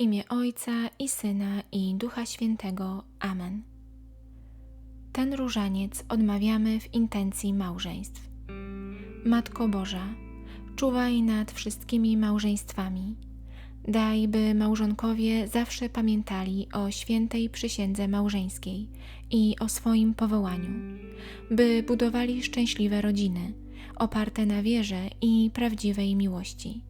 imię Ojca i Syna i Ducha Świętego. Amen. Ten różaniec odmawiamy w intencji małżeństw. Matko Boża, czuwaj nad wszystkimi małżeństwami. Daj, by małżonkowie zawsze pamiętali o świętej przysiędze małżeńskiej i o swoim powołaniu, by budowali szczęśliwe rodziny, oparte na wierze i prawdziwej miłości.